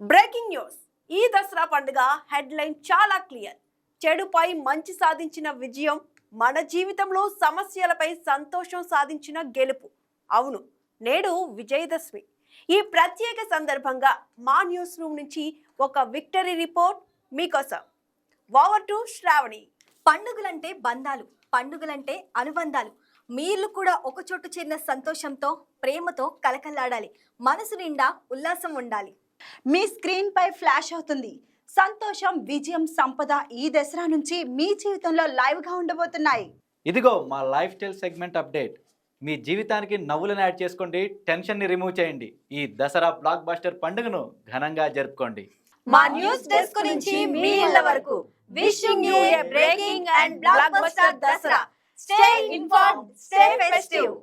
Breaking news. ఈ దసరా పండుగ headline చాలా క్లియర్. చెడుపై మంచి సాధించిన విజయం మన జీవితంలో సమస్యలపై సంతోషం సాధించిన గెలుపు. అవును నేడు విజయదశమి. ఈ ప్రత్యేక సందర్భంగా మా న్యూస్ రూమ్ నుంచి ఒక విక్టరీ రిపోర్ట్ మీకోసం. Over to Sravani. పండుగలంటే బంధాలు పండుగలంటే అనుబంధాలు. మీరు కూడా ఒక చోటు చేరిన సంతోషంతో ప్రేమతో కలకల్లాడాలి మనసు నిండా ఉల్లాసం ఉండాలి. మీ స్క్రీన్ పై ఫ్లాష్ అవుతుంది. సంతోషం విజయం సంపద ఈ దసరా నుంచి మీ జీవితంలో లైవ్గా ఉండబోతున్నాయి. ఇదిగో మా లైఫ్ స్టైల్ సెగ్మెంట్ అప్డేట్. మీ జీవితానికి నవ్వులను యాడ్ చేసుకోండి టెన్షన్ని రిమూవ్ చేయండి. ఈ దసరా బ్లాక్ బస్టర్ పండుగను ఘనంగా జరుపుకోండి. మా న్యూస్ డెస్క్ నుంచి మీ ఇళ్ళ వరకు. Wishing you a breaking and block buster Dasara. stay festive.